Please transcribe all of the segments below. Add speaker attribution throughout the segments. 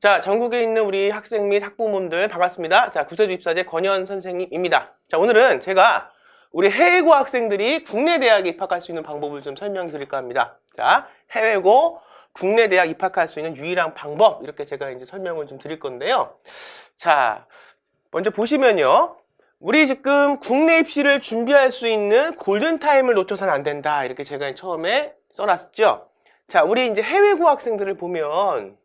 Speaker 1: 자, 전국에 있는 우리 학생 및 학부모님들 반갑습니다. 자, 구세주 입사제 권현 선생님입니다. 자, 오늘은 제가 우리 해외고 학생들이 국내 대학에 입학할 수 있는 방법을 좀 설명해 드릴까 합니다. 자, 해외고 국내 대학 입학할 수 있는 유일한 방법 이렇게 제가 이제 설명을 좀 드릴 건데요. 자, 먼저 보시면요. 우리 지금 국내 입시를 준비할 수 있는 골든타임을 놓쳐서는 안 된다. 이렇게 제가 처음에 써놨죠. 자, 우리 이제 해외고 학생들을 보면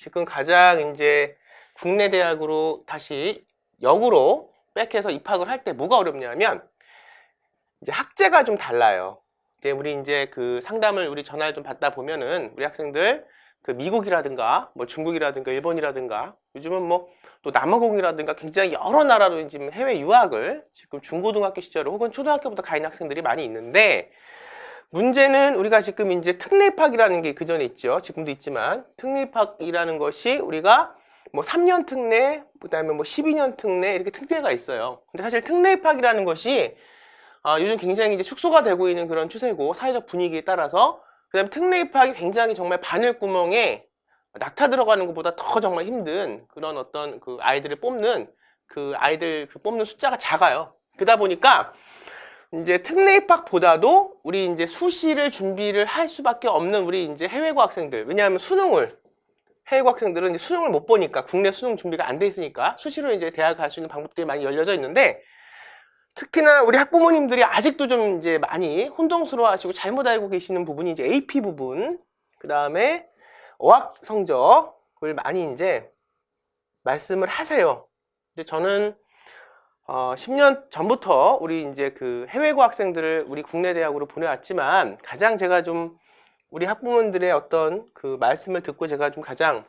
Speaker 1: 지금 가장 이제 국내 대학으로 다시 역으로 백해서 입학을 할 때 뭐가 어렵냐면 이제 학제가 좀 달라요. 이제 우리 이제 그 상담을 우리 전화를 좀 받다 보면은 우리 학생들 그 미국이라든가 뭐 중국이라든가 일본이라든가 요즘은 뭐 또 남아공이라든가 굉장히 여러 나라로 지금 해외 유학을 지금 중고등학교 시절 혹은 초등학교부터 가 있는 학생들이 많이 있는데 문제는 우리가 지금 이제 특례입학이라는 게 그 전에 있죠. 지금도 있지만 특례입학이라는 것이 우리가 뭐 3년 특례, 그다음에 뭐 12년 특례 이렇게 특례가 있어요. 근데 사실 특례입학이라는 것이 아, 요즘 굉장히 이제 축소가 되고 있는 그런 추세고 사회적 분위기에 따라서 그다음에 특례입학이 굉장히 정말 바늘구멍에 낙타 들어가는 것보다 더 정말 힘든 그런 어떤 그 아이들을 뽑는 그 아이들 그 뽑는 숫자가 작아요. 그러다 보니까 이제 특례 입학보다도 우리 이제 수시를 준비를 할 수밖에 없는 우리 이제 해외고 학생들. 왜냐하면 수능을 해외고 학생들은 수능을 못 보니까 국내 수능 준비가 안 돼 있으니까 수시로 이제 대학 갈 수 있는 방법들이 많이 열려져 있는데 특히나 우리 학부모님들이 아직도 좀 이제 많이 혼동스러워하시고 잘못 알고 계시는 부분이 이제 AP 부분, 그 다음에 어학 성적을 많이 이제 말씀을 하세요. 근데 저는 어, 10년 전부터 우리 이제 그 해외고 학생들을 우리 국내 대학으로 보내왔지만 가장 제가 좀 우리 학부모님들의 어떤 그 말씀을 듣고 제가 좀 가장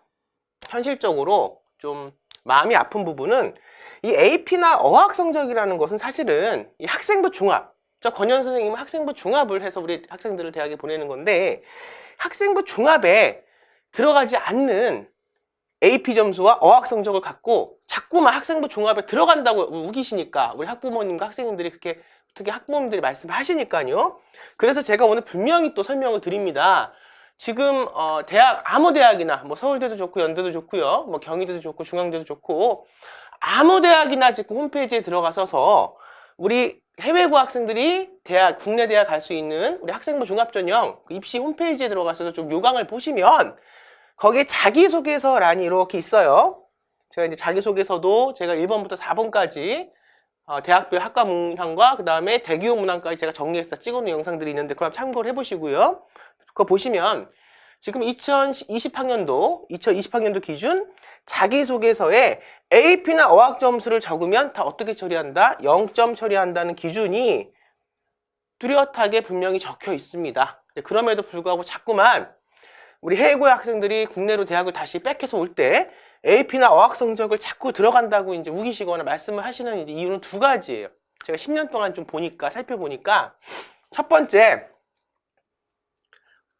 Speaker 1: 현실적으로 좀 마음이 아픈 부분은 이 AP나 어학 성적이라는 것은 사실은 이 학생부 종합. 저 권현 선생님은 학생부 종합을 해서 우리 학생들을 대학에 보내는 건데 학생부 종합에 들어가지 않는 AP 점수와 어학 성적을 갖고 자꾸만 학생부 종합에 들어간다고 우기시니까 우리 학부모님과 학생님들이 그렇게 특히 학부모님들이 말씀을 하시니까요. 그래서 제가 오늘 분명히 또 설명을 드립니다. 지금 어, 대학 아무 대학이나 뭐 서울대도 좋고 연대도 좋고요. 뭐 경희대도 좋고 중앙대도 좋고 아무 대학이나 지금 홈페이지에 들어가서서 우리 해외 고 학생들이 대학 국내 대학 갈 수 있는 우리 학생부 종합 전형 그 입시 홈페이지에 들어가서 좀 요강을 보시면 거기에 자기소개서란이 이렇게 있어요. 제가 이제 자기소개서도 제가 1번부터 4번까지 어, 대학별 학과 문항과 그 다음에 대기업 문항까지 제가 정리해서 찍어놓은 영상들이 있는데 그럼 참고를 해보시고요. 그거 보시면 지금 2020학년도, 2020학년도 기준 자기소개서에 AP나 어학 점수를 적으면 다 어떻게 처리한다? 0점 처리한다는 기준이 뚜렷하게 분명히 적혀 있습니다. 그럼에도 불구하고 자꾸만 우리 해외고 학생들이 국내로 대학을 다시 백해서 올 때 AP나 어학 성적을 자꾸 들어간다고 이제 우기시거나 말씀을 하시는 이제 이유는 두 가지예요. 제가 10년 동안 좀 보니까 살펴보니까 첫 번째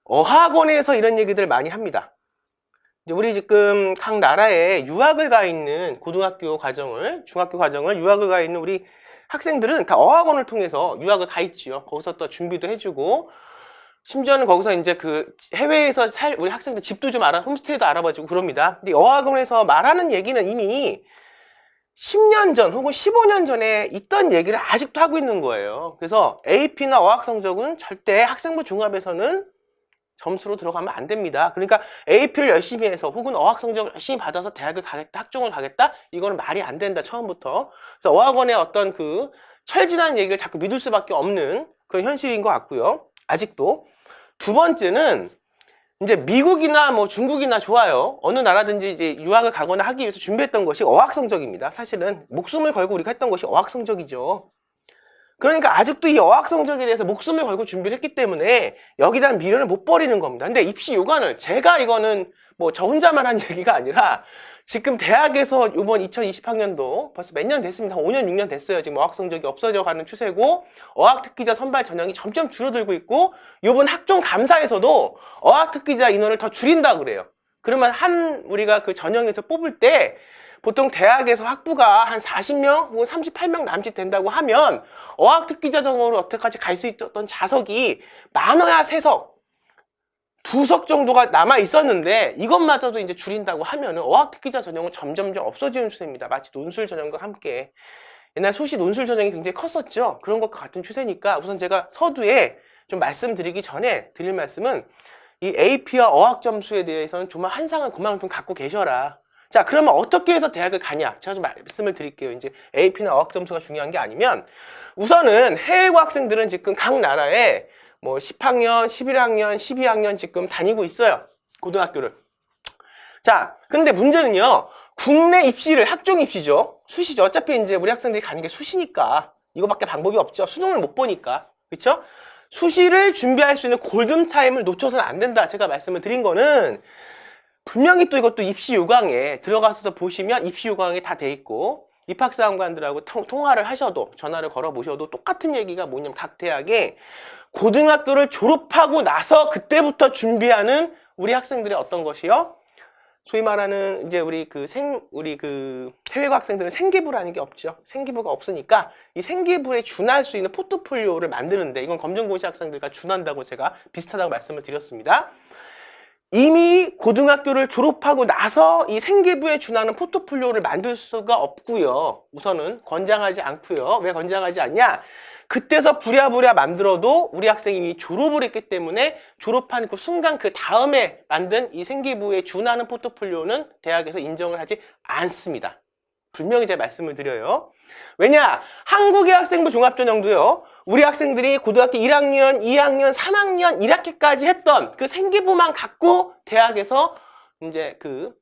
Speaker 1: 어학원에서 이런 얘기들 많이 합니다. 우리 지금 각 나라에 유학을 가 있는 고등학교 과정을 중학교 과정을 유학을 가 있는 우리 학생들은 다 어학원을 통해서 유학을 가 있지요. 거기서 또 준비도 해주고 심지어는 거기서 이제 그 해외에서 살 우리 학생들 집도 좀 알아 홈스테이도 알아봐주고 그럽니다. 근데 어학원에서 말하는 얘기는 이미 10년 전 혹은 15년 전에 있던 얘기를 아직도 하고 있는 거예요. 그래서 AP나 어학 성적은 절대 학생부 종합에서는 점수로 들어가면 안 됩니다. 그러니까 AP를 열심히 해서 혹은 어학 성적을 열심히 받아서 대학을 가겠다, 학종을 가겠다? 이거는 말이 안 된다, 처음부터. 그래서 어학원의 어떤 그 철진한 얘기를 자꾸 믿을 수밖에 없는 그런 현실인 것 같고요. 아직도. 두 번째는 이제 미국이나 뭐 중국이나 좋아요. 어느 나라든지 이제 유학을 가거나 하기 위해서 준비했던 것이 어학 성적입니다. 사실은 목숨을 걸고 우리가 했던 것이 어학 성적이죠. 그러니까 아직도 이 어학 성적에 대해서 목숨을 걸고 준비를 했기 때문에 여기다 미련을 못 버리는 겁니다. 근데 입시 요관을 제가 이거는 뭐 저 혼자만 한 얘기가 아니라 지금 대학에서 이번 2020학년도 벌써 몇 년 됐습니다. 한 5년, 6년 됐어요. 지금 어학 성적이 없어져 가는 추세고 어학 특기자 선발 전형이 점점 줄어들고 있고 이번 학종 감사에서도 어학 특기자 인원을 더 줄인다 그래요. 그러면 한 우리가 그 전형에서 뽑을 때 보통 대학에서 학부가 한 40명 혹은 38명 남짓 된다고 하면 어학 특기자 정원으로 어떻게까지 갈 수 있었던 자석이 많아야 세석 두 석 정도가 남아 있었는데 이것마저도 이제 줄인다고 하면은 어학 특기자 전형은 점점점 없어지는 추세입니다. 마치 논술 전형과 함께 옛날 수시 논술 전형이 굉장히 컸었죠. 그런 것과 같은 추세니까 우선 제가 서두에 좀 말씀드리기 전에 드릴 말씀은 이 AP와 어학 점수에 대해서는 정말 한상은 그만 좀 갖고 계셔라. 자, 그러면 어떻게 해서 대학을 가냐? 제가 좀 말씀을 드릴게요. 이제 AP나 어학 점수가 중요한 게 아니면 우선은 해외 학생들은 지금 각 나라에 뭐 10학년, 11학년, 12학년 지금 다니고 있어요. 고등학교를. 자, 근데 문제는요. 국내 입시를 학종 입시죠. 수시죠. 어차피 이제 우리 학생들이 가는 게 수시니까 이거밖에 방법이 없죠. 수능을 못 보니까. 그렇죠? 수시를 준비할 수 있는 골든 타임을 놓쳐서는 안 된다. 제가 말씀을 드린 거는 분명히 또 이것도 입시 요강에 들어가서 보시면 입시 요강에 다 돼 있고 입학사관관들하고 통- 통화를 하셔도 전화를 걸어 보셔도 똑같은 얘기가 뭐냐면 각 대학에 고등학교를 졸업하고 나서 그때부터 준비하는 우리 학생들의 어떤 것이요? 소위 말하는 이제 우리 그 생 우리 그 해외 학생들은 생기부라는 게 없죠. 생기부가 없으니까 이 생기부에 준할 수 있는 포트폴리오를 만드는데 이건 검정고시 학생들과 준한다고 제가 비슷하다고 말씀을 드렸습니다. 이미 고등학교를 졸업하고 나서 이 생계부에 준하는 포트폴리오를 만들 수가 없고요. 우선은 권장하지 않고요. 왜 권장하지 않냐? 그때서 부랴부랴 만들어도 우리 학생이 이미 졸업을 했기 때문에 졸업한 그 순간 그 다음에 만든 이 생계부에 준하는 포트폴리오는 대학에서 인정을 하지 않습니다. 분명히 제가 말씀을 드려요. 왜냐? 한국의 학생부 종합전형도요. 우리 학생들이 고등학교 1학년, 2학년, 3학년, 1학기까지 했던 그 생기부만 갖고 대학에서 이제 그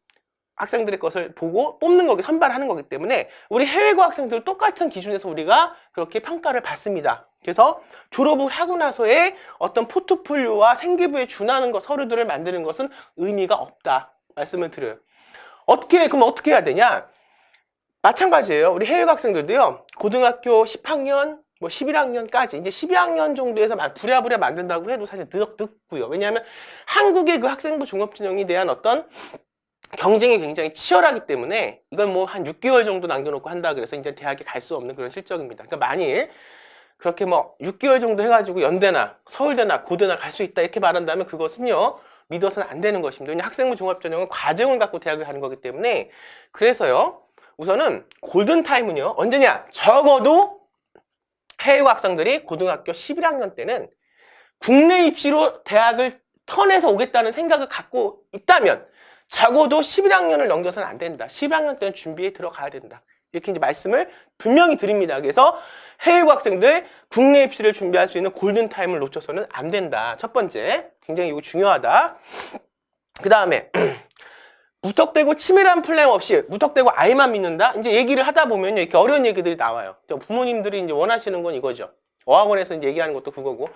Speaker 1: 학생들의 것을 보고 뽑는 거기 선발하는 거기 때문에 우리 해외고 학생들 똑같은 기준에서 우리가 그렇게 평가를 받습니다. 그래서 졸업을 하고 나서의 어떤 포트폴리오와 생기부에 준하는 것 서류들을 만드는 것은 의미가 없다 말씀을 드려요. 어떻게 그럼 어떻게 해야 되냐? 마찬가지예요. 우리 해외 학생들도요. 고등학교 10학년, 뭐 11학년까지 이제 12학년 정도에서 막 부랴부랴 만든다고 해도 사실 늦, 늦고요. 왜냐하면 한국의 그 학생부 종합전형에 대한 어떤 경쟁이 굉장히 치열하기 때문에 이건 뭐 한 6개월 정도 남겨놓고 한다 그래서 이제 대학에 갈 수 없는 그런 실적입니다. 그러니까 만일 그렇게 뭐 6개월 정도 해가지고 연대나 서울대나 고대나 갈 수 있다 이렇게 말한다면 그것은요 믿어서는 안 되는 것입니다. 학생부 종합전형은 과정을 갖고 대학을 가는 거기 때문에 그래서요 우선은 골든타임은요 언제냐 적어도 해외 학생들이 고등학교 11학년 때는 국내 입시로 대학을 턴해서 오겠다는 생각을 갖고 있다면 적어도 11학년을 넘겨서는 안 된다. 11학년 때는 준비에 들어가야 된다. 이렇게 이제 말씀을 분명히 드립니다. 그래서 해외 학생들 국내 입시를 준비할 수 있는 골든 타임을 놓쳐서는 안 된다. 첫 번째, 굉장히 이거 중요하다. 그 다음에 무턱대고 치밀한 플랜 없이 무턱대고 아이만 믿는다. 이제 얘기를 하다 보면 이렇게 어려운 얘기들이 나와요. 부모님들이 이제 원하시는 건 이거죠. 어학원에서 이제 얘기하는 것도 그거고.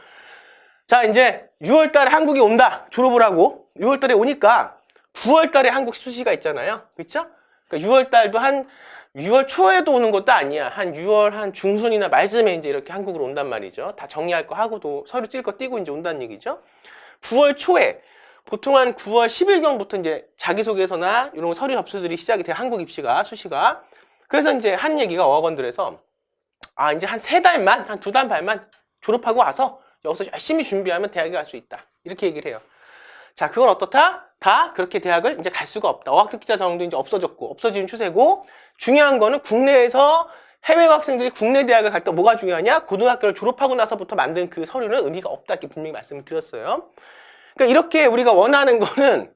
Speaker 1: 자, 이제 6월 달에 한국이 온다. 졸업을 하고 6월 달에 오니까 9월 달에 한국 수시가 있잖아요. 그렇죠? 그러니까 6월 달도 한 6월 초에도 오는 것도 아니야. 한 6월 한 중순이나 말쯤에 이제 이렇게 한국으로 온단 말이죠. 다 정리할 거 하고도 서류 찔 거 띄고 이제 온다는 얘기죠. 9월 초에 보통 한 9월 10일경부터 이제 자기소개서나 이런 서류 접수들이 시작이 돼요. 한국 입시가, 수시가. 그래서 이제 한 얘기가 어학원들에서 아, 이제 한 세 달만, 한 두 달 반만 졸업하고 와서 여기서 열심히 준비하면 대학에 갈 수 있다. 이렇게 얘기를 해요. 자, 그건 어떻다? 다 그렇게 대학을 이제 갈 수가 없다. 어학특기자 전형도 이제 없어졌고, 없어지는 추세고, 중요한 거는 국내에서 해외 학생들이 국내 대학을 갈 때 뭐가 중요하냐? 고등학교를 졸업하고 나서부터 만든 그 서류는 의미가 없다. 이렇게 분명히 말씀을 드렸어요. 그러니까 이렇게 우리가 원하는 거는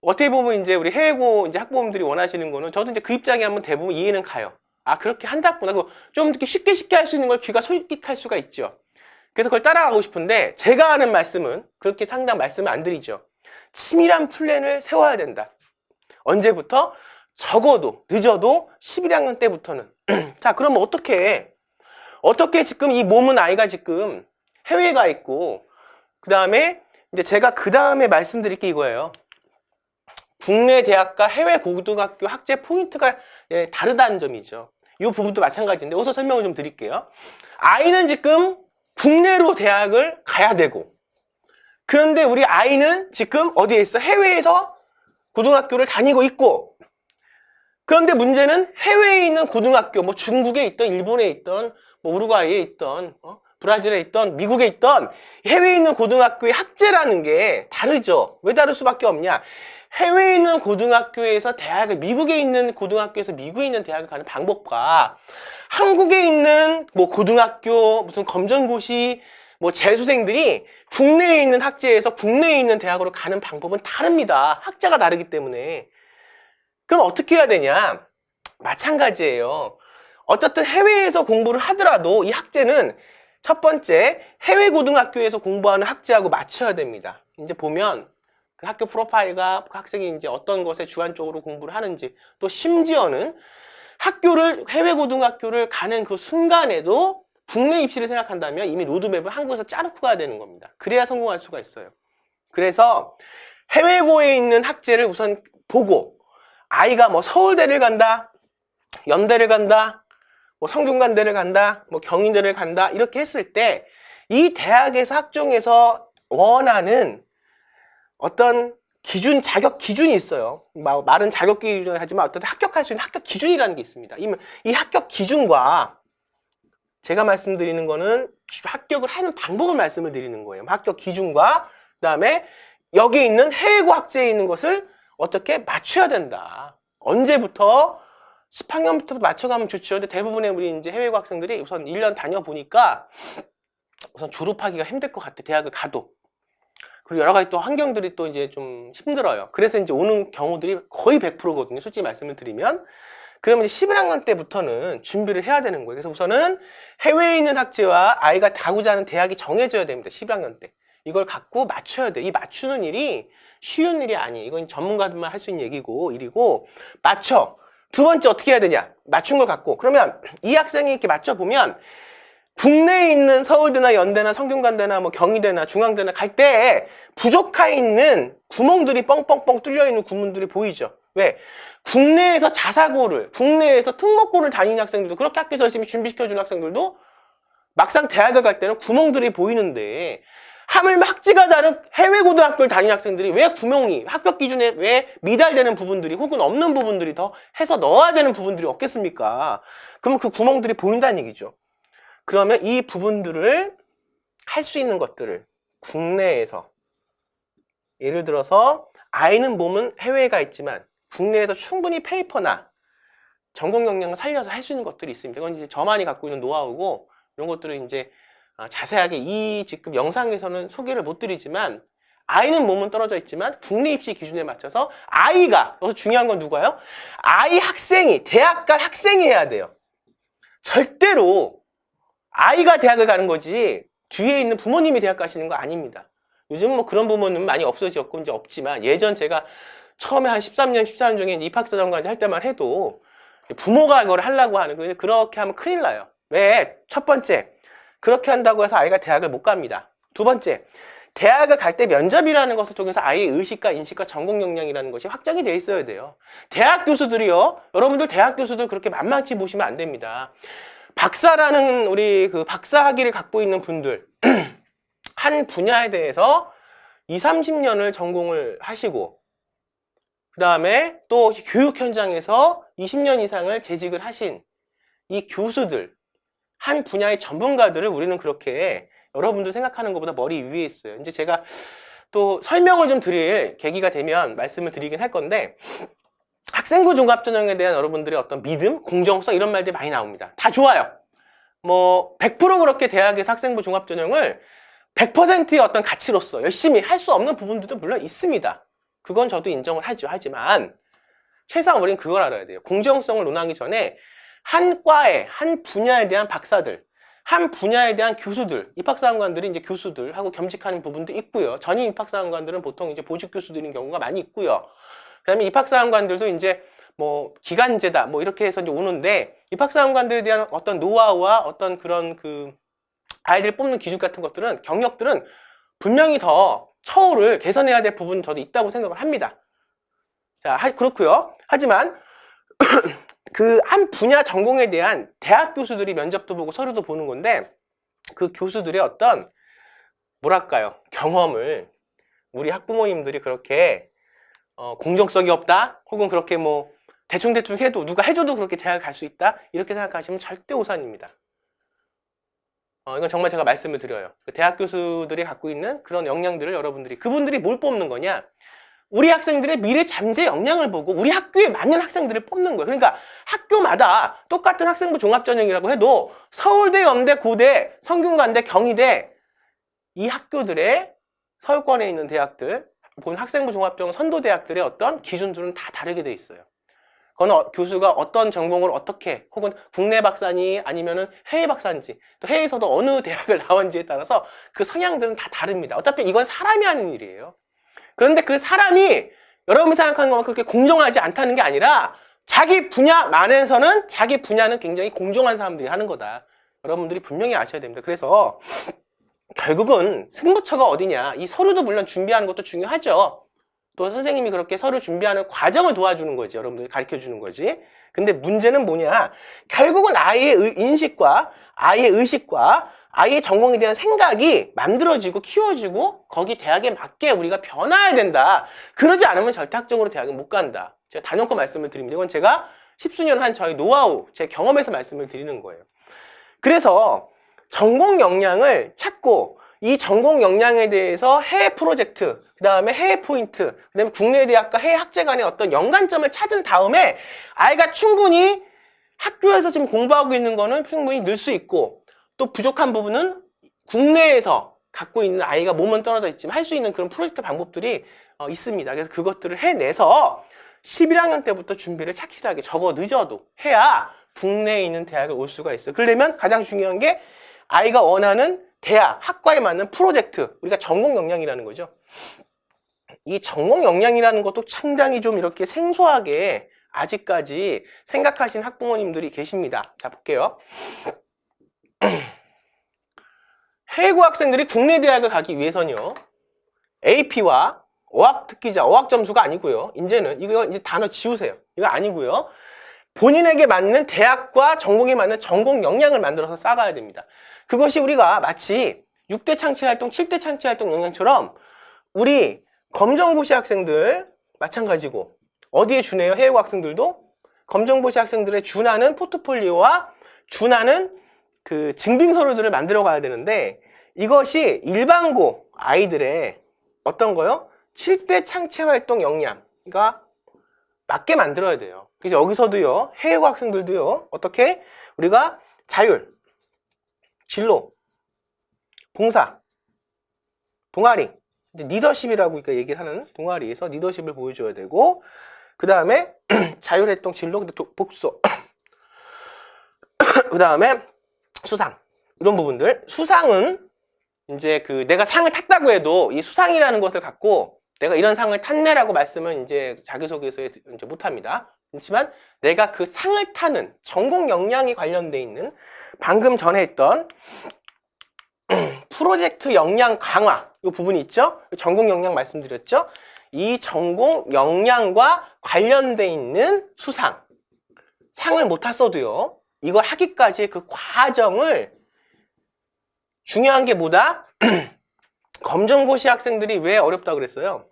Speaker 1: 어떻게 보면 이제 우리 해외고 이제 학부모님들이 원하시는 거는 저도 이제 그 입장에 한번 대부분 이해는 가요. 아, 그렇게 한다구나. 그좀 이렇게 쉽게 쉽게 할 수 있는 걸 귀가 솔깃할 수가 있죠. 그래서 그걸 따라가고 싶은데 제가 하는 말씀은 그렇게 상당 말씀을 안 드리죠. 치밀한 플랜을 세워야 된다. 언제부터? 적어도 늦어도 11학년 때부터는. 자, 그러면 어떻게 해? 어떻게 지금 이 몸은 아이가 지금 해외에 가 있고 그 다음에 이제 제가 그 다음에 말씀드릴 게 이거예요. 국내 대학과 해외 고등학교 학제 포인트가 예, 다르다는 점이죠. 이 부분도 마찬가지인데 여기서 설명을 좀 드릴게요. 아이는 지금 국내로 대학을 가야 되고 그런데 우리 아이는 지금 어디에 있어? 해외에서 고등학교를 다니고 있고 그런데 문제는 해외에 있는 고등학교 뭐 중국에 있던 일본에 있던 뭐 우루과이에 있던 어? 브라질에 있던 미국에 있던 해외에 있는 고등학교의 학제라는 게 다르죠. 왜 다를 수밖에 없냐? 해외에 있는 고등학교에서 대학을 미국에 있는 고등학교에서 미국에 있는 대학을 가는 방법과 한국에 있는 뭐 고등학교 무슨 검정고시 뭐 재수생들이 국내에 있는 학제에서 국내에 있는 대학으로 가는 방법은 다릅니다. 학자가 다르기 때문에. 그럼 어떻게 해야 되냐? 마찬가지예요. 어쨌든 해외에서 공부를 하더라도 이 학제는 첫 번째 해외 고등학교에서 공부하는 학제하고 맞춰야 됩니다. 이제 보면 그 학교 프로파일과 그 학생이 이제 어떤 것에 주안적으로 공부를 하는지 또 심지어는 학교를 해외 고등학교를 가는 그 순간에도 국내 입시를 생각한다면 이미 로드맵을 한국에서 짜놓고 가야 되는 겁니다. 그래야 성공할 수가 있어요. 그래서 해외고에 있는 학제를 우선 보고 아이가 뭐 서울대를 간다, 연대를 간다, 뭐 성균관대를 간다, 뭐 경인대를 간다 이렇게 했을 때 이 대학에서 학종에서 원하는 어떤 기준, 자격 기준이 있어요. 마- 말은 자격 기준을 하지만 어떤 합격할 수 있는 합격 기준이라는 게 있습니다. 이, 이 합격 기준과 제가 말씀드리는 거는 합격을 하는 방법을 말씀을 드리는 거예요. 합격 기준과 그다음에 여기 있는 해외고 학제에 있는 것을 어떻게 맞춰야 된다. 언제부터 10학년부터 맞춰가면 좋죠. 근데 대부분의 우리 이제 해외고 학생들이 우선 1년 다녀보니까 우선 졸업하기가 힘들 것 같아. 대학을 가도. 그리고 여러 가지 또 환경들이 또 이제 좀 힘들어요. 그래서 이제 오는 경우들이 거의 100%거든요. 솔직히 말씀을 드리면. 그러면 이제 11학년 때부터는 준비를 해야 되는 거예요. 그래서 우선은 해외에 있는 학제와 아이가 가고자 하는 대학이 정해져야 됩니다. 11학년 때. 이걸 갖고 맞춰야 돼. 이 맞추는 일이 쉬운 일이 아니에요. 이건 전문가들만 할 수 있는 얘기고, 일이고, 맞춰. 두 번째 어떻게 해야 되냐? 맞춘 걸 갖고. 그러면 이 학생이 이렇게 맞춰보면 국내에 있는 서울대나 연대나 성균관대나 뭐 경희대나 중앙대나 갈때 부족해 있는 구멍들이 뻥뻥뻥 뚫려 있는 구멍들이 보이죠. 왜? 국내에서 자사고를, 국내에서 특목고를 다니는 학생들도 그렇게 학교에서 열심히 준비시켜주는 학생들도 막상 대학을 갈 때는 구멍들이 보이는데 하물며 학지가 다른 해외 고등학교를 다니는 학생들이 왜 구멍이 합격 기준에 왜 미달되는 부분들이 혹은 없는 부분들이 더 해서 넣어야 되는 부분들이 없겠습니까? 그러면 그 구멍들이 보인다는 얘기죠. 그러면 이 부분들을 할 수 있는 것들을 국내에서 예를 들어서 아이는 몸은 해외에 가 있지만 국내에서 충분히 페이퍼나 전공 역량을 살려서 할 수 있는 것들이 있습니다. 이건 이제 저만이 갖고 있는 노하우고 이런 것들을 이제 아, 자세하게 이 지금 영상에서는 소개를 못 드리지만 아이는 몸은 떨어져 있지만 국내 입시 기준에 맞춰서 아이가 여기서 중요한 건 누가요? 아이 학생이 대학 갈 학생이 해야 돼요. 절대로 아이가 대학을 가는 거지 뒤에 있는 부모님이 대학 가시는 거 아닙니다. 요즘 뭐 그런 부모는 많이 없어졌고 이제 없지만 예전 제가 처음에 한 13년, 14년 중에 입학사정관제 할 때만 해도 부모가 이걸 하려고 하는 거예요. 그렇게 하면 큰일 나요. 왜? 첫 번째, 그렇게 한다고 해서 아이가 대학을 못 갑니다. 두 번째, 대학을 갈 때 면접이라는 것을 통해서 아이의 의식과 인식과 전공 역량이라는 것이 확정이 돼 있어야 돼요. 대학 교수들이요. 여러분들 대학 교수들 그렇게 만만치 보시면 안 됩니다. 박사라는 우리 그 박사 학위를 갖고 있는 분들 한 분야에 대해서 2, 30년을 전공을 하시고 그 다음에 또 교육 현장에서 20년 이상을 재직을 하신 이 교수들 한 분야의 전문가들을 우리는 그렇게 여러분들 생각하는 것보다 머리 위에 있어요. 이제 제가 또 설명을 좀 드릴 계기가 되면 말씀을 드리긴 할 건데 학생부 종합전형에 대한 여러분들의 어떤 믿음, 공정성 이런 말들이 많이 나옵니다. 다 좋아요. 뭐 100% 그렇게 대학에서 학생부 종합전형을 100%의 어떤 가치로서 열심히 할 수 없는 부분들도 물론 있습니다. 그건 저도 인정을 하죠. 하지만 최소한 우리는 그걸 알아야 돼요. 공정성을 논하기 전에 한 과에 한 분야에 대한 박사들, 한 분야에 대한 교수들, 입학사관관들이 이제 교수들하고 겸직하는 부분도 있고요. 전임 입학사관관들은 보통 이제 보직 교수들인 경우가 많이 있고요. 그다음에 입학사관관들도 이제 뭐 기간제다 뭐 이렇게 해서 이제 오는데 입학사관관들에 대한 어떤 노하우와 어떤 그런 그 아이들 뽑는 기준 같은 것들은 경력들은 분명히 더 처우를 개선해야 될 부분 저도 있다고 생각을 합니다. 자, 하- 그렇고요. 하지만 그 한 분야 전공에 대한 대학 교수들이 면접도 보고 서류도 보는 건데 그 교수들의 어떤 뭐랄까요 경험을 우리 학부모님들이 그렇게 어, 공정성이 없다 혹은 그렇게 뭐 대충대충 해도 누가 해줘도 그렇게 대학 갈 수 있다 이렇게 생각하시면 절대 오산입니다. 어, 이건 정말 제가 말씀을 드려요. 그 대학 교수들이 갖고 있는 그런 역량들을 여러분들이 그분들이 뭘 뽑는 거냐? 우리 학생들의 미래 잠재 역량을 보고 우리 학교에 맞는 학생들을 뽑는 거예요. 그러니까 학교마다 똑같은 학생부 종합전형이라고 해도 서울대, 연대, 고대, 성균관대, 경희대 이 학교들의 서울권에 있는 대학들, 본 학생부 종합전형 선도 대학들의 어떤 기준들은 다 다르게 돼 있어요. 그건 어- 교수가 어떤 전공을 어떻게 혹은 국내 박사니 아니면은 해외 박사인지 또 해외에서도 어느 대학을 나온지에 따라서 그 성향들은 다 다릅니다. 어차피 이건 사람이 하는 일이에요. 그런데 그 사람이 여러분이 생각하는 것만 그렇게 공정하지 않다는 게 아니라 자기 분야만에서는 자기 분야는 굉장히 공정한 사람들이 하는 거다. 여러분들이 분명히 아셔야 됩니다. 그래서 결국은 승부처가 어디냐. 이 서류도 물론 준비하는 것도 중요하죠. 또 선생님이 그렇게 서류 준비하는 과정을 도와주는 거지. 여러분들이 가르쳐 주는 거지. 근데 문제는 뭐냐. 결국은 아이의 의- 인식과 아이의 의식과 아이의 전공에 대한 생각이 만들어지고 키워지고 거기 대학에 맞게 우리가 변화해야 된다. 그러지 않으면 절대 학종으로 대학에 못 간다. 제가 단연코 말씀을 드립니다. 이건 제가 십수년 한 저희 노하우, 제 경험에서 말씀을 드리는 거예요. 그래서 전공 역량을 찾고 이 전공 역량에 대해서 해외 프로젝트, 그 다음에 해외 포인트, 그 다음에 국내 대학과 해외 학제 간의 어떤 연관점을 찾은 다음에 아이가 충분히 학교에서 지금 공부하고 있는 거는 충분히 늘 수 있고 또 부족한 부분은 국내에서 갖고 있는 아이가 몸은 떨어져 있지만 할 수 있는 그런 프로젝트 방법들이 어, 있습니다. 그래서 그것들을 해내서 11학년 때부터 준비를 착실하게 적어 늦어도 해야 국내에 있는 대학을 올 수가 있어요. 그러려면 가장 중요한 게 아이가 원하는 대학, 학과에 맞는 프로젝트, 우리가 전공 역량이라는 거죠. 이 전공 역량이라는 것도 상당히 좀 이렇게 생소하게 아직까지 생각하신 학부모님들이 계십니다. 자, 볼게요. 해외고 학생들이 국내 대학을 가기 위해서는요, AP와 어학 특기자, 어학 점수가 아니고요. 이제는 이거 이제 단어 지우세요. 이거 아니고요. 본인에게 맞는 대학과 전공에 맞는 전공 역량을 만들어서 쌓아가야 됩니다. 그것이 우리가 마치 6대 창치 활동, 7대 창치 활동 역량처럼 우리 검정고시 학생들 마찬가지고 어디에 준해요? 해외고 학생들도 검정고시 학생들의 준하는 포트폴리오와 준하는 그 증빙 서류들을 만들어 가야 되는데 이것이 일반고 아이들의 어떤 거요? 7대 창체 활동 역량과 맞게 만들어야 돼요. 그래서 여기서도요, 해외고 학생들도요, 어떻게? 우리가 자율, 진로, 봉사, 동아리, 리더십이라고 그러니까 얘기를 하는 동아리에서 리더십을 보여줘야 되고, 그 다음에 자율 활동 진로, 근데 도- 복수, 그 다음에 수상, 이런 부분들. 수상은 이제 그 내가 상을 탔다고 해도 이 수상이라는 것을 갖고 내가 이런 상을 탔네라고 말씀은 이제 자기소개서에 이제 못합니다. 그렇지만 내가 그 상을 타는 전공 역량이 관련돼 있는 방금 전에 했던 프로젝트 역량 강화 이 부분이 있죠. 전공 역량 말씀드렸죠. 이 전공 역량과 관련돼 있는 수상 상을 못 탔어도요. 이걸 하기까지의 그 과정을 중요한 게 뭐다? 검정고시 학생들이 왜 어렵다 그랬어요?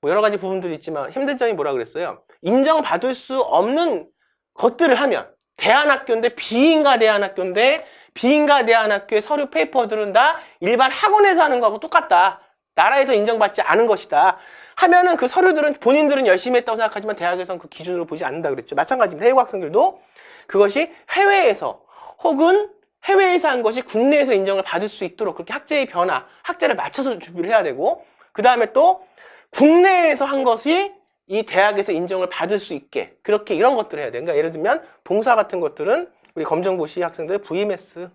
Speaker 1: 뭐 여러 가지 부분들이 있지만 힘든 점이 뭐라 그랬어요? 인정받을 수 없는 것들을 하면 대안학교인데 비인가 대안학교인데 비인가 대안학교의 서류 페이퍼들은 다 일반 학원에서 하는 거하고 똑같다. 나라에서 인정받지 않은 것이다. 하면은 그 서류들은 본인들은 열심히 했다고 생각하지만 대학에서는 그 기준으로 보지 않는다 그랬죠. 마찬가지입니다. 해외 학생들도 그것이 해외에서 혹은 해외에서 한 것이 국내에서 인정을 받을 수 있도록 그렇게 학제의 변화, 학제를 맞춰서 준비를 해야 되고 그 다음에 또 국내에서 한 것이 이 대학에서 인정을 받을 수 있게 그렇게 이런 것들을 해야 돼요. 그러니까 예를 들면 봉사 같은 것들은 우리 검정고시 학생들 VMS.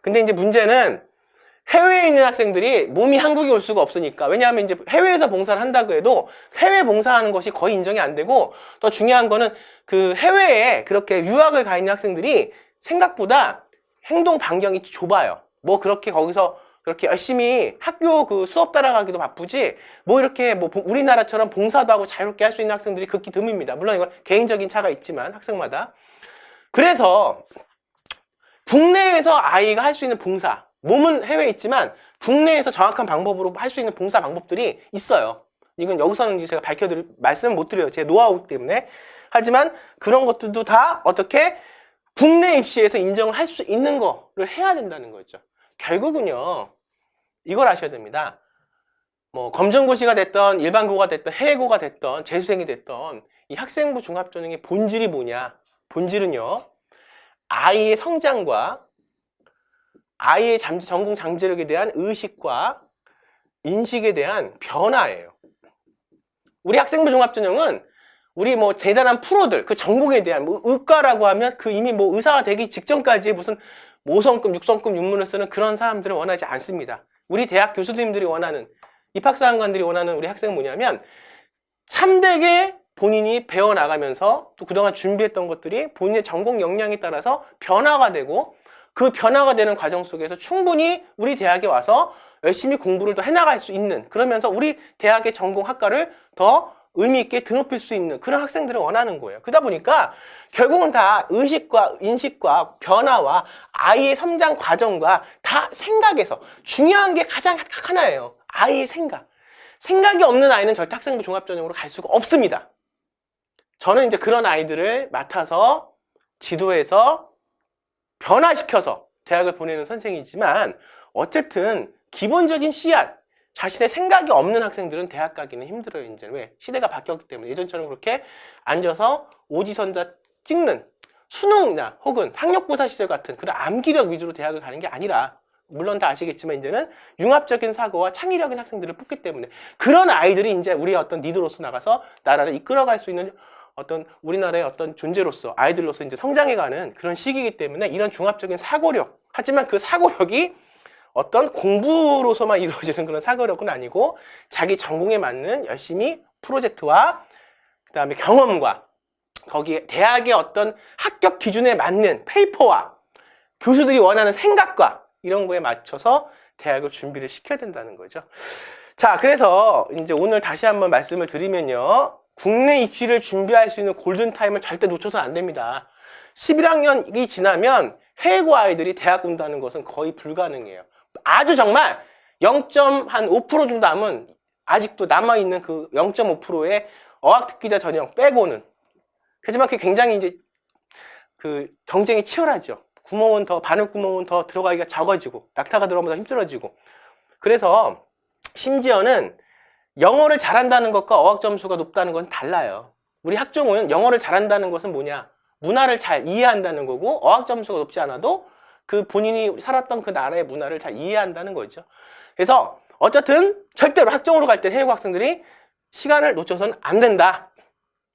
Speaker 1: 근데 이제 문제는 해외에 있는 학생들이 몸이 한국에 올 수가 없으니까 왜냐하면 이제 해외에서 봉사를 한다고 해도 해외 봉사하는 것이 거의 인정이 안 되고 더 중요한 거는 그 해외에 그렇게 유학을 가 있는 학생들이 생각보다 행동 반경이 좁아요. 뭐 그렇게 거기서 그렇게 열심히 학교 그 수업 따라가기도 바쁘지 뭐 이렇게 뭐 봉- 우리나라처럼 봉사도 하고 자유롭게 할 수 있는 학생들이 극히 드뭅니다. 물론 이건 개인적인 차가 있지만 학생마다 그래서 국내에서 아이가 할 수 있는 봉사 몸은 해외에 있지만 국내에서 정확한 방법으로 할 수 있는 봉사 방법들이 있어요. 이건 여기서는 제가 밝혀드릴 말씀을 못 드려요. 제 노하우 때문에. 하지만 그런 것들도 다 어떻게 국내 입시에서 인정을 할 수 있는 거를 해야 된다는 거죠. 결국은요, 이걸 아셔야 됩니다. 뭐, 검정고시가 됐던, 일반고가 됐던, 해외고가 됐던, 재수생이 됐던, 이 학생부 종합전형의 본질이 뭐냐? 본질은요, 아이의 성장과 아이의 잠재, 전공 잠재력에 대한 의식과 인식에 대한 변화예요. 우리 학생부 종합전형은 우리 뭐 대단한 프로들 그 전공에 대한 뭐 의과라고 하면 그 이미 뭐 의사가 되기 직전까지 무슨 5성급, 6성급 윤문을 쓰는 그런 사람들을 원하지 않습니다. 우리 대학 교수님들이 원하는 입학사관관들이 원하는 우리 학생은 뭐냐면 참되게 본인이 배워나가면서 또 그동안 준비했던 것들이 본인의 전공 역량에 따라서 변화가 되고 그 변화가 되는 과정 속에서 충분히 우리 대학에 와서 열심히 공부를 더 해나갈 수 있는 그러면서 우리 대학의 전공 학과를 더 의미 있게 드높일 수 있는 그런 학생들을 원하는 거예요. 그러다 보니까 결국은 다 의식과 인식과 변화와 아이의 성장 과정과 다 생각에서 중요한 게 가장 하나예요. 아이의 생각. 생각이 없는 아이는 절대 학생부 종합전형으로 갈 수가 없습니다. 저는 이제 그런 아이들을 맡아서 지도해서 변화시켜서 대학을 보내는 선생이지만 어쨌든 기본적인 씨앗, 자신의 생각이 없는 학생들은 대학 가기는 힘들어요, 이제. 왜? 시대가 바뀌었기 때문에. 예전처럼 그렇게 앉아서 오지선자 찍는 수능이나 혹은 학력고사 시절 같은 그런 암기력 위주로 대학을 가는 게 아니라 물론 다 아시겠지만 이제는 융합적인 사고와 창의력인 학생들을 뽑기 때문에 그런 아이들이 이제 우리의 어떤 리더로서 나가서 나라를 이끌어갈 수 있는 어떤 우리나라의 어떤 존재로서 아이들로서 이제 성장해가는 그런 시기이기 때문에 이런 종합적인 사고력 하지만 그 사고력이 어떤 공부로서만 이루어지는 그런 사고력은 아니고 자기 전공에 맞는 열심히 프로젝트와 그 다음에 경험과 거기에 대학의 어떤 합격 기준에 맞는 페이퍼와 교수들이 원하는 생각과 이런 거에 맞춰서 대학을 준비를 시켜야 된다는 거죠. 자, 그래서 이제 오늘 다시 한번 말씀을 드리면요. 국내 입시를 준비할 수 있는 골든타임을 절대 놓쳐서는 안 됩니다. 11학년이 지나면 해외고 아이들이 대학 온다는 것은 거의 불가능해요. 아주 정말 0.5% 정도 남은 아직도 남아있는 그 0.5%의 어학특기자 전형 빼고는 하지만 그게 굉장히 이제 그 경쟁이 치열하죠. 구멍은 더, 바늘 구멍은 더 들어가기가 작아지고, 낙타가 들어가면 더 힘들어지고. 그래서 심지어는 영어를 잘한다는 것과 어학 점수가 높다는 건 달라요. 우리 학종은 영어를 잘한다는 것은 뭐냐? 문화를 잘 이해한다는 거고, 어학 점수가 높지 않아도 그 본인이 살았던 그 나라의 문화를 잘 이해한다는 거죠. 그래서 어쨌든 절대로 학종으로 갈 때 해외 학생들이 시간을 놓쳐서는 안 된다.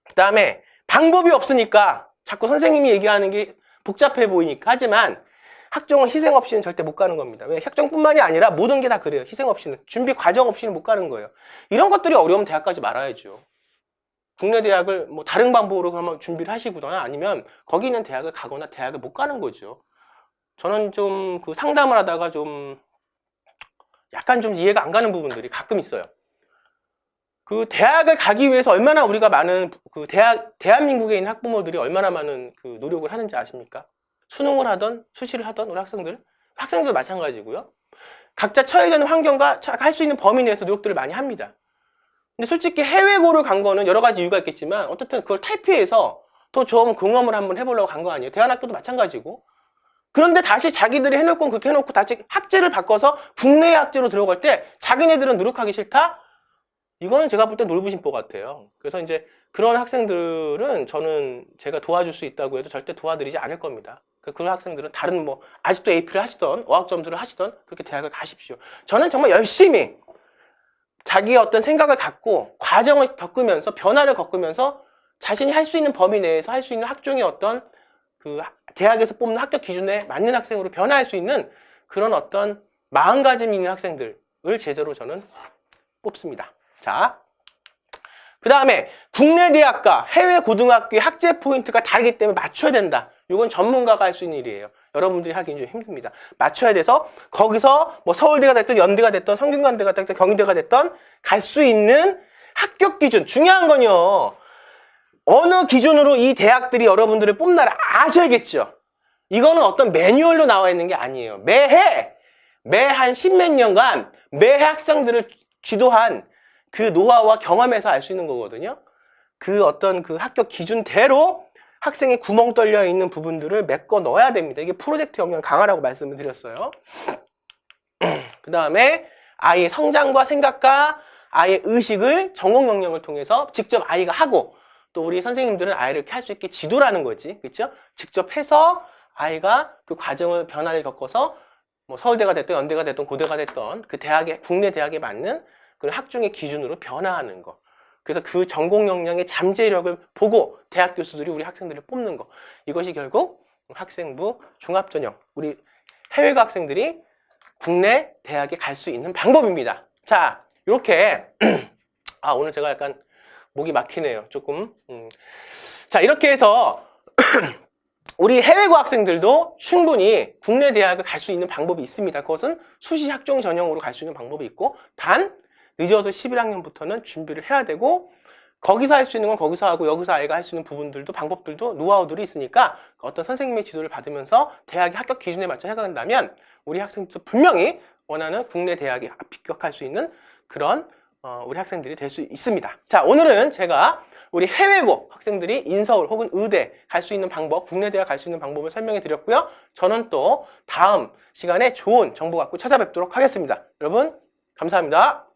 Speaker 1: 그 다음에 방법이 없으니까 자꾸 선생님이 얘기하는 게 복잡해 보이니까 하지만 학종은 희생 없이는 절대 못 가는 겁니다. 왜? 학종뿐만이 아니라 모든 게 다 그래요. 희생 없이는 준비 과정 없이는 못 가는 거예요. 이런 것들이 어려우면 대학 까지 말아야죠. 국내 대학을 뭐 다른 방법으로 그러면 준비를 하시거나 아니면 거기 있는 대학을 가거나 대학을 못 가는 거죠. 저는 좀 그 상담을 하다가 좀 약간 좀 이해가 안 가는 부분들이 가끔 있어요. 그 대학을 가기 위해서 얼마나 우리가 많은 그 대학 대한민국에 있는 학부모들이 얼마나 많은 그 노력을 하는지 아십니까? 수능을 하던 수시를 하던 우리 학생들 학생들도 마찬가지고요. 각자 처해져 있는 환경과 할 수 있는 범위 내에서 노력들을 많이 합니다. 근데 솔직히 해외고를 간 거는 여러 가지 이유가 있겠지만 어쨌든 그걸 탈피해서 더 좋은 경험을 한번 해보려고 간 거 아니에요. 대안학교도 마찬가지고. 그런데 다시 자기들이 해놓을 건 그렇게 해놓고 다시 학제를 바꿔서 국내 학제로 들어갈 때 자기네들은 노력하기 싫다? 이거는 제가 볼 때 놀부심보 같아요. 그래서 이제 그런 학생들은 저는 제가 도와줄 수 있다고 해도 절대 도와드리지 않을 겁니다. 그 그런 학생들은 다른 뭐 아직도 AP를 하시던 어학 점수를 하시던 그렇게 대학을 가십시오. 저는 정말 열심히 자기의 어떤 생각을 갖고 과정을 겪으면서 변화를 겪으면서 자신이 할 수 있는 범위 내에서 할 수 있는 학종의 어떤 그 대학에서 뽑는 합격 기준에 맞는 학생으로 변화할 수 있는 그런 어떤 마음가짐이 있는 학생들을 제자로 저는 뽑습니다. 자, 그 다음에 국내 대학과 해외 고등학교의 학제 포인트가 다르기 때문에 맞춰야 된다. 이건 전문가가 할 수 있는 일이에요. 여러분들이 하기는 좀 힘듭니다. 맞춰야 돼서 거기서 뭐 서울대가 됐든 연대가 됐든 성균관대가 됐든 경희대가 됐든 갈 수 있는 합격 기준 중요한 건요. 어느 기준으로 이 대학들이 여러분들을 뽑나를 아셔야겠죠. 이거는 어떤 매뉴얼로 나와 있는 게 아니에요. 매해 매 한 십몇 년간 매해 학생들을 지도한 그 노하우와 경험에서 알 수 있는 거거든요. 그 어떤 그 학교 기준대로 학생이 구멍 뚫려 있는 부분들을 메꿔 넣어야 됩니다. 이게 프로젝트 영역 강화라고 말씀을 드렸어요. 그 다음에 아이의 성장과 생각과 아이의 의식을 전공 영역을 통해서 직접 아이가 하고 또 우리 선생님들은 아이를 이렇게 할 수 있게 지도라는 거지. 그렇죠? 직접 해서 아이가 그 과정을 변화를 겪어서 뭐 서울대가 됐든 연대가 됐든 고대가 됐던 그 대학에 국내 대학에 맞는 그런 학종의 기준으로 변화하는 거. 그래서 그 전공 역량의 잠재력을 보고 대학 교수들이 우리 학생들을 뽑는 거. 이것이 결국 학생부 종합전형 우리 해외가 학생들이 국내 대학에 갈 수 있는 방법입니다. 자, 이렇게 아 오늘 제가 약간 목이 막히네요. 조금. 음. 자, 이렇게 해서 우리 해외고 학생들도 충분히 국내 대학을 갈 수 있는 방법이 있습니다. 그것은 수시 학종 전형으로 갈 수 있는 방법이 있고 단 늦어도 11학년부터는 준비를 해야 되고 거기서 할 수 있는 건 거기서 하고 여기서 아이가 할 수 있는 부분들도 방법들도 노하우들이 있으니까 어떤 선생님의 지도를 받으면서 대학의 합격 기준에 맞춰 해간다면 우리 학생들도 분명히 원하는 국내 대학에 합격할 수 있는 그런 어, 우리 학생들이 될 수 있습니다. 자, 오늘은 제가 우리 해외고 학생들이 인서울 혹은 의대 갈 수 있는 방법, 국내 대학 갈 수 있는 방법을 설명해 드렸고요. 저는 또 다음 시간에 좋은 정보 갖고 찾아뵙도록 하겠습니다. 여러분, 감사합니다.